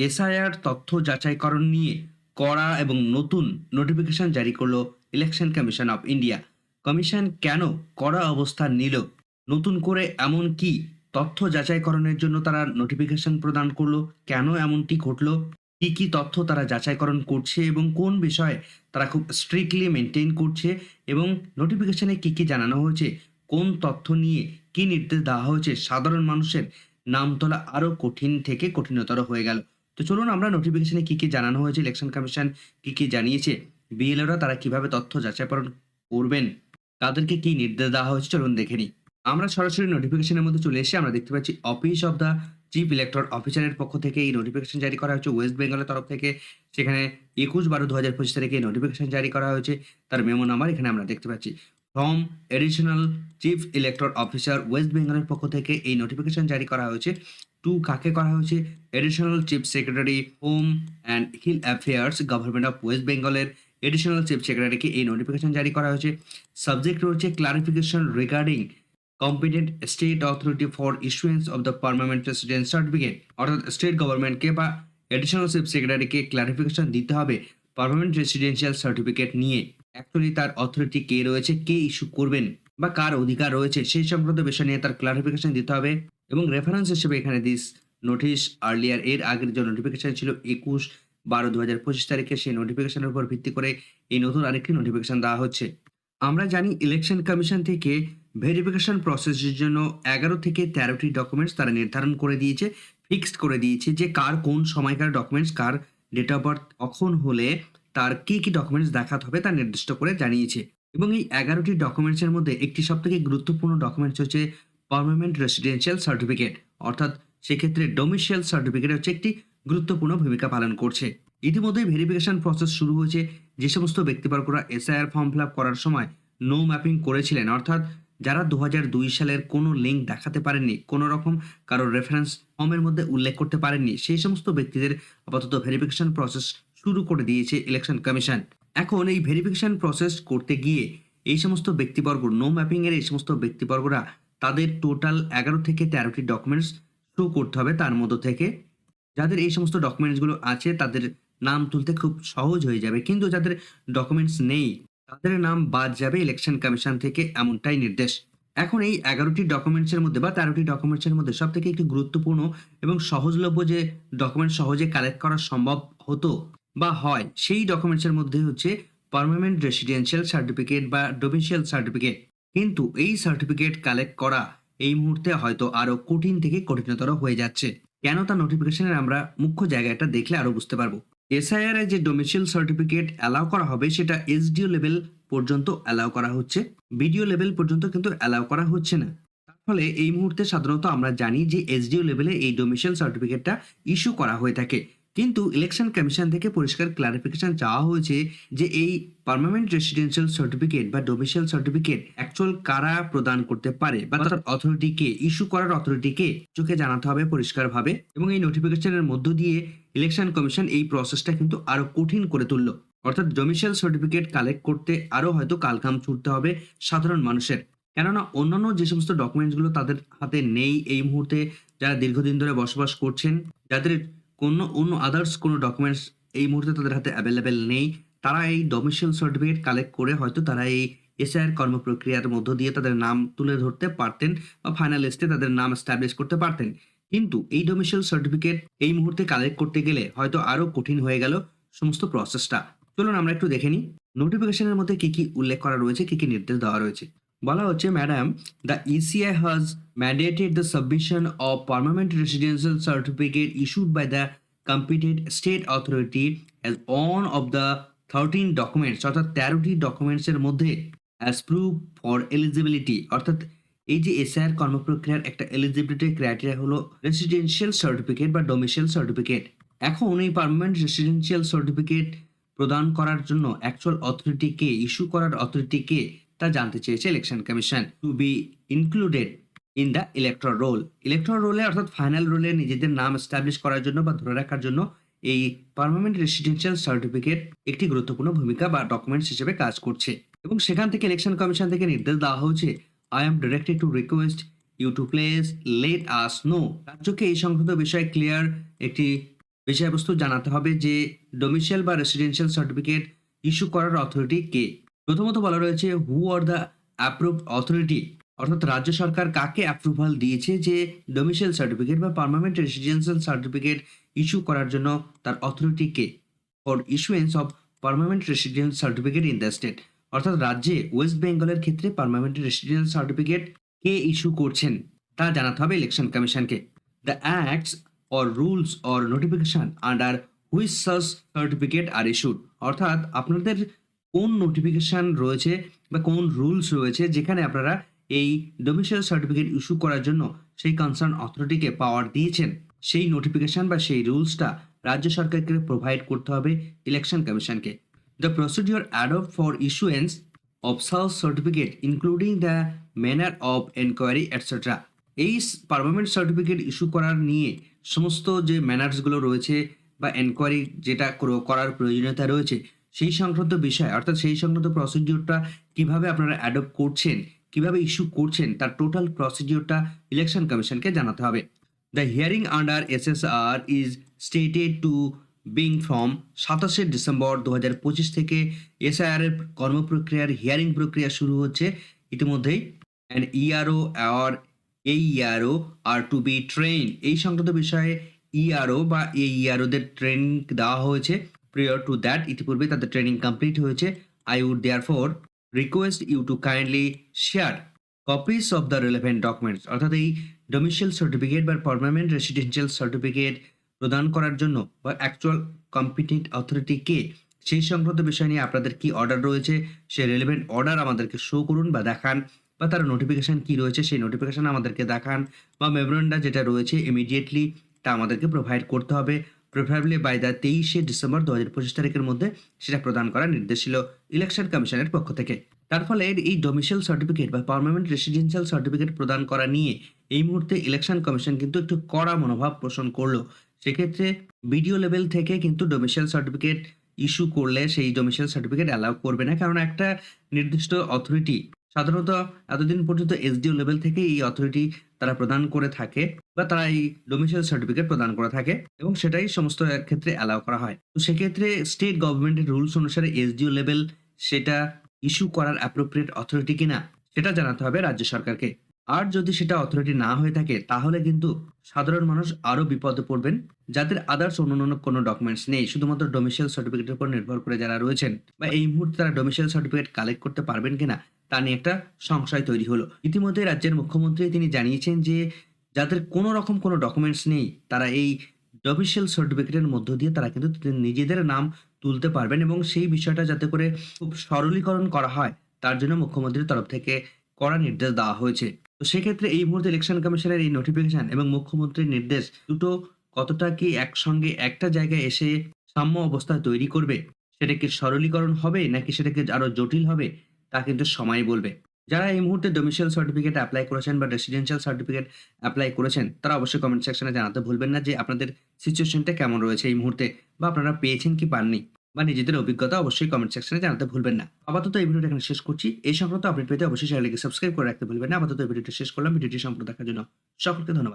SIR তথ্য যাচাইকরণ নিয়ে কড়া এবং নতুন নোটিফিকেশন জারি করল election commission of India commission কেন কড়া অবস্থান নিল? নতুন করে এমন কি তথ্য যাচাইকরণের জন্য তারা নোটিফিকেশন প্রদান করল? কেন এমনটি ঘটলো? কি কি তথ্য তারা যাচাইকরণ করছে এবং কোন বিষয়ে তারা খুব স্ট্রিক্টলি মেনটেন করছে এবং নোটিফিকেশনে কি কি জানানো হয়েছে? কোন তথ্য নিয়ে কি নির্দেশ দেওয়া হয়েছে? সাধারণ মানুষের নাম তোলা আরও কঠিন থেকে কঠিনতর হয়ে গেল। তো চলুন আমরা নোটিফিকেশনে কি কি জানানো হয়েছে ইলেকশন কমিশন কি কি জানিয়েছে বিএলওরা তারা কীভাবে তথ্য যাচাইকরণ করবেন তাদেরকে কি নির্দেশ দেওয়া হয়েছে, চলুন দেখে নিই। আমরা সরাসরি নোটিফিকেশনের মধ্যে চলে এসে আমরা দেখতে পাচ্ছি office of the chief elector অফিসারের পক্ষ থেকে এই নোটিফিকেশন জারি করা হয়েছে ওয়েস্ট বেঙ্গলের তরফ থেকে। সেখানে একুশ বারো দু হাজার পঁচিশ তারিখে নোটিফিকেশন জারি করা হয়েছে, তার মেমো নাম্বার এখানে আমরা দেখতে পাচ্ছি। From additional chief elector officer west বেঙ্গলের পক্ষ থেকে এই নোটিফিকেশন জারি করা হয়েছে টু কাকে করা হয়েছে? Additional chief secretary home and hill affairs government of west বেঙ্গলের এডিশনাল চিফ সেক্রেটারিকে এই নোটিফিকেশন জারি করা হয়েছে। সাবজেক্ট রয়েছে clarification regarding competent state authority for issuance of the permanent residence certificate অর্থাৎ স্টেট গভর্নমেন্টকে বা এডিশনাল চিফ সেক্রেটারিকে ক্লারিফিকেশন দিতে হবে পার্মানেন্ট রেসিডেন্সিয়াল সার্টিফিকেট নিয়ে। অ্যাকচুয়ালি তার অথরিটি কে রয়েছে, কে ইস্যু করবেন বা কার অধিকার রয়েছে সেই সংক্রান্ত বিষয় নিয়ে তার ক্লারিফিকেশন দিতে হবে। এবং রেফারেন্স হিসেবে এখানে দিস নোটিশ আর্লিয়ার এর আগের যে নোটিফিকেশন ছিল একুশ বারো দু হাজার পঁচিশ তারিখে সেই নোটিফিকেশানের উপর ভিত্তি করে এই নতুন আরেকটি নোটিফিকেশান দেওয়া হচ্ছে। আমরা জানি ইলেকশন কমিশন থেকে ভেরিফিকেশন প্রসেসের জন্য এগারো থেকে তেরোটি ডকুমেন্টস তারা নির্ধারণ করে দিয়েছে ফিক্সড করে দিয়েছে যে কার কোন সময়কার ডকুমেন্টস কার ডেট অফ বার্থ কখন হলে তার কি কি ডকুমেন্টস দেখাতে হবে তা নির্দিষ্ট করে জানিয়েছে। এবং এই এগারোটি ডকুমেন্টসের মধ্যে একটি সবথেকে গুরুত্বপূর্ণ ডকুমেন্টস হচ্ছে পার্মানেন্ট রেসিডেন্সিয়াল সার্টিফিকেট অর্থাৎ সেক্ষেত্রে ডোমিসিয়াল সার্টিফিকেট হচ্ছে একটি গুরুত্বপূর্ণ ভূমিকা পালন করছে। ইতিমধ্যেই ভেরিফিকেশন প্রসেস শুরু হয়েছে। যে সমস্ত ব্যক্তিবর্গরা এসআইআর ফর্ম ফিল করার সময় নো ম্যাপিং করেছিলেন, অর্থাৎ যারা দু সালের কোনো লিঙ্ক দেখাতে পারেননি, কোনো রকম কারোর রেফারেন্স ফর্মের মধ্যে উল্লেখ করতে পারেননি, সেই সমস্ত ব্যক্তিদের আপাতত ভেরিফিকেশন প্রসেস শুরু করে দিয়েছে ইলেকশন কমিশন এখন এই ভেরিফিকেশন প্রসেস করতে গিয়ে এই সমস্ত ব্যক্তিবর্গ নো ম্যাপিংয়ের এই সমস্ত ব্যক্তিবর্গরা তাদের টোটাল এগারো থেকে তেরোটি ডকুমেন্টস শো করতে হবে তার মধ্য থেকে। যাদের এই সমস্ত ডকুমেন্টসগুলো আছে, তাদের নাম তুলতে খুব সহজ হয়ে যাবে। কিন্তু যাদের ডকুমেন্টস নেই, তাদের নাম বাদ যাবে ইলেকশন কমিশন থেকে এমনটাই নির্দেশ। এখন এই এগারোটি ডকুমেন্টসের মধ্যে বা তেরোটি ডকুমেন্টসের মধ্যে সব থেকে একটি গুরুত্বপূর্ণ এবং সহজলভ্য যে ডকুমেন্ট সহজে কালেক্ট করা সম্ভব হতো বা হয়, সেই ডকুমেন্টসের মধ্যে হচ্ছে পারমানেন্ট রেসিডেন্সিয়াল সার্টিফিকেট বা ডোমিসিয়াল সার্টিফিকেট কিন্তু এই সার্টিফিকেট কালেক্ট করা এই মুহূর্তে হয়তো আরও কঠিন থেকে কঠিনতর হয়ে যাচ্ছে। কেন তা নোটিফিকেশনের আমরা মুখ্য জায়গাটা দেখলে আরও বুঝতে পারব। এসআইআর যে ডোমিসিয়াল সার্টিফিকেট অ্যালাউ করা হবে, সেটা এসডিও লেভেল পর্যন্ত অ্যালাউ করা হচ্ছে। বিডিও লেভেল পর্যন্ত কিন্তু অ্যালাউ করা হচ্ছে না। তার ফলে এই মুহূর্তে সাধারণত আমরা জানি যে এসডিও লেভেলে এই ডোমিসিয়াল সার্টিফিকেটটা ইস্যু করা হয়ে থাকে। কিন্তু ইলেকশন কমিশন থেকে পরিষ্কার ক্লারিফিকেশন চাওয়া হয়েছে যে এই পার্মানেন্ট রেসিডেন্সিয়াল সার্টিফিকেট বা ডোমিসিয়াল সার্টিফিকেট অ্যাকচুয়াল কারা প্রদান করতে পারে বা তার অথরিটিকে ইস্যু করার অথরিটিকে চোখে জানাতে হবে পরিষ্কারভাবে এবং এই নোটিফিকেশনের মধ্য দিয়ে ইলেকশন কমিশন এই প্রসেসটা কিন্তু আরও কঠিন করে তুললো। অর্থাৎ ডোমিসিয়াল সার্টিফিকেট কালেক্ট করতে আরও হয়তো কালকাম ছুটতে হবে সাধারণ মানুষের। কেননা অন্যান্য যে সমস্ত ডকুমেন্টসগুলো তাদের হাতে নেই এই মুহূর্তে, যারা দীর্ঘদিন ধরে বসবাস করছেন, যাদের কোনো অন্য আদার্স কোনো ডকুমেন্টস এই মুহূর্তে তাদের হাতে অ্যাভেলেবেল নেই। তারা এই ডোমিসিয়াল সার্টিফিকেট কালেক্ট করে হয়তো তারা এই এসআইআর কর্মপ্রক্রিয়ার মধ্য দিয়ে তাদের নাম তুলে ধরতে পারতেন বা ফাইনাল লিস্টে তাদের নাম এস্টাবলিশ করতে পারতেন। কিন্তু এই ডোমিসিয়াল সার্টিফিকেট এই মুহূর্তে কালেক্ট করতে গেলে হয়তো আরও কঠিন হয়ে গেল সমস্ত প্রসেসটা চলুন আমরা একটু দেখে নিই। নোটিফিকেশনের মধ্যে কি কি উল্লেখ করা রয়েছে, কি কি নির্দেশ দেওয়া রয়েছে? বলা হচ্ছে madam the ECI has mandated the submission of permanent residential certificate issued by the competent state authority as on of the thirteen documents অর্থাৎ তেরোটি ডকুমেন্টসের মধ্যে অ্যাজ প্রুফ ফর এলিজিবিলিটি অর্থাৎ এই যে এসআইআর কর্মপ্রক্রিয়ার একটা এলিজিবিলিটি ক্রাইটেরিয়া হলো রেসিডেন্সিয়াল সার্টিফিকেট বা ডোমিসিয়াল সার্টিফিকেট এখন এই পার্মানেন্ট রেসিডেন্সিয়াল সার্টিফিকেট প্রদান করার জন্য অ্যাকচুয়াল অথরিটিকে ইস্যু করার অথরিটি কে তা জানতে চেয়েছে election commission to be included in the electoral roll electoral রোলে অর্থাৎ ফাইনাল রোলে নিজেদের নাম এস্টাবলিশ করার জন্য বা ধরে রাখার জন্য এই পার্মানেন্ট রেসিডেন্সিয়াল সার্টিফিকেট একটি গুরুত্বপূর্ণ ভূমিকা বা ডকুমেন্টস হিসেবে কাজ করছে। এবং সেখান থেকে ইলেকশন কমিশন থেকে নির্দেশ দেওয়া হয়েছে I am directed to request you to place let us know রাজ্যকে এই সংক্রান্ত বিষয়ে ক্লিয়ার একটি বিষয়বস্তু জানাতে হবে যে ডোমিসিয়াল বা রেসিডেন্সিয়াল সার্টিফিকেট ইস্যু করার অথরিটি কে। প্রথমত বলা রয়েছে who are the approve authority অর্থাৎ রাজ্য সরকার কাকে অ্যাপ্রুভাল দিয়েছে যে ডোমিসিয়াল সার্টিফিকেট বা পার্মানেন্ট রেসিডেন্সিয়াল সার্টিফিকেট ইস্যু করার জন্য তার authority K? For issuance of permanent residence certificate in the state অর্থাৎ রাজ্যে ওয়েস্ট বেঙ্গলের ক্ষেত্রে পার্মানেন্ট রেসিডেন্স সার্টিফিকেট কে ইস্যু করছেন, তা জানাতে হবে ইলেকশন কমিশনকে the acts or rules or notification under which such certificate are issued অর্থাৎ আপনাদের কোন নোটিফিকেশন রয়েছে বা কোন রুলস রয়েছে যেখানে আপনারা এই ডোমিসাইল সার্টিফিকেট ইস্যু করার জন্য সেই কনসার্ন অথরিটিকে পাওয়ার দিয়েছেন? সেই নোটিফিকেশন বা সেই রুলসটা রাজ্য সরকারকে প্রোভাইড করতে হবে ইলেকশন কমিশনকে the procedure adopt for issuance of search certificate including the manner of enquiry etcetera এই পারমানেন্ট সার্টিফিকেট ইস্যু করার নিয়ে সমস্ত যে ম্যানার্সগুলো রয়েছে বা এনকোয়ারি যেটা করো- করার প্রয়োজনীয়তা রয়েছে সেই সংক্রান্ত বিষয়, অর্থাৎ সেই সংক্রান্ত প্রসিডিওরটা কীভাবে আপনারা অ্যাডপ্ট করছেন, কীভাবে ইস্যু করছেন, তার টোটাল প্রসিডিওরটা ইলেকশন কমিশনকে জানাতে হবে। The hearing under SSR is stated to begin from সাতাশে ডিসেম্বর দু হাজার পঁচিশ থেকে এসআইআর এর কর্মপ্রক্রিয়ার হিয়ারিং প্রক্রিয়া শুরু হচ্ছে। ইতিমধ্যেই অ্যান্ড ইআরও আর এই ERO are to be train এই সংক্রান্ত বিষয়ে ইআরও বা এই ইআরওদের ট্রেনিং দেওয়া হয়েছে। প্রিয়র টু দ্যাট ইতিপূর্বে তাদের ট্রেনিং কমপ্লিট হয়েছে। I would therefore request you to kindly share copies of the relevant documents অর্থাৎ এই ডোমিসিয়াল সার্টিফিকেট বা পার্মানেন্ট রেসিডেন্সিয়াল সার্টিফিকেট প্রদান করার জন্য বা অ্যাকচুয়াল কম্পিটেন্ট অথরিটি কে, সেই সংক্রান্ত বিষয় নিয়ে আপনাদের কি অর্ডার রয়েছে, সেই রিলেভেন্ট অর্ডার আমাদেরকে শো করুন বা দেখান, বা তার নোটিফিকেশান কি রয়েছে, সেই নোটিফিকেশান আমাদেরকে দেখান, বা মেমোরেন্ডা যেটা রয়েছে ইমিডিয়েটলি তা আমাদেরকে প্রোভাইড করতে হবে। প্রিফারেবলি বাই দ্য তেইশে ডিসেম্বর দু হাজার পঁচিশ তারিখের মধ্যে সেটা প্রদান করার নির্দেশ ছিল ইলেকশন কমিশনের পক্ষ থেকে। তার ফলে এই ডোমিসিয়াল সার্টিফিকেট বা পার্মানেন্ট রেসিডেন্সিয়াল সার্টিফিকেট প্রদান করা নিয়ে এই মুহূর্তে ইলেকশন কমিশন কিন্তু একটু কড়া মনোভাব পোষণ করল। সেক্ষেত্রে বিডিও লেভেল থেকে কিন্তু ডোমিসিয়াল সার্টিফিকেট ইস্যু করলে সেই ডোমিসিয়াল সার্টিফিকেট অ্যালাউ করবে না। কারণ একটা নির্দিষ্ট অথরিটি সাধারণত এতদিন পর্যন্ত এসডিও লেভেল থেকে এই অথরিটি তারা প্রদান করে থাকে বা তারা এই ডোমিসিয়াল সার্টিফিকেট প্রদান করে থাকে এবং সেটাই সমস্ত ক্ষেত্রে অ্যালাউ করা হয়। তো সেক্ষেত্রে স্টেট গভর্নমেন্টের রুলস অনুসারে এসডিও লেভেল সেটা ইস্যু করার অ্যাপ্রোপ্রিয়েট অথরিটি কিনা, সেটা জানাতে হবে রাজ্য সরকারকে। আর যদি সেটা অথরিটি না হয়ে থাকে, তাহলে কিন্তু সাধারণ মানুষ আরও বিপদে পড়বেন, যাদের আদার্স অন্যান্য কোনো ডকুমেন্টস নেই, শুধুমাত্র ডোমিসিয়াল সার্টিফিকেটের উপর নির্ভর করে যারা রয়েছেন। বা এই মুহূর্তে তারা ডোমিসিয়াল সার্টিফিকেট কালেক্ট করতে পারবেন কিনা তা নিয়ে একটা সংশয় তৈরি হলো। ইতিমধ্যে রাজ্যের মুখ্যমন্ত্রী তিনি জানিয়েছেন যে, যাদের কোনো রকম কোনো ডকুমেন্টস নেই, তারা এই ডোমিসিয়াল সার্টিফিকেটের মধ্য দিয়ে তারা কিন্তু নিজেদের নাম তুলতে পারবেন এবং সেই বিষয়টা যাতে করে খুব সরলীকরণ করা হয়, তার জন্য মুখ্যমন্ত্রীর তরফ থেকে কড়া নির্দেশ দেওয়া হয়েছে। তো সেক্ষেত্রে এই মুহূর্তে ইলেকশন কমিশনের এই নোটিফিকেশন এবং মুখ্যমন্ত্রীর নির্দেশ দুটো কতটা কি একসঙ্গে একটা জায়গায় এসে সাম্য অবস্থা তৈরি করবে? সেটা কি সরলীকরণ হবে নাকি সেটাকে আরও জটিল হবে? তা কিন্তু সময় বলবে। যারা এই মুহূর্তে ডোমিসিয়াল সার্টিফিকেট অ্যাপ্লাই করেছেন বা রেসিডেন্সিয়াল সার্টিফিকেট অ্যাপ্লাই করেছেন, তারা অবশ্যই কমেন্ট সেকশনে জানাতে ভুলবেন না যে আপনাদের সিচুয়েশনটা কেমন রয়েছে এই মুহূর্তে বা আপনারা পেয়েছেন কি পাননি বা নিজেদের অভিজ্ঞতা অবশ্যই কমেন্ট সেকশনে জানাতে ভুলবেন না। আপাতত এই ভিডিওটা এখানে শেষ করছি। এই সংক্রান্ত আপডেট পেতে অবশ্যই চ্যানেলকে সাবস্ক্রাইব করে রাখতে ভুলবেন না। আপাতত এই ভিডিওটা শেষ করলাম। ভিডিওটি সম্পূর্ণ দেখার জন্য সকলকে ধন্যবাদ।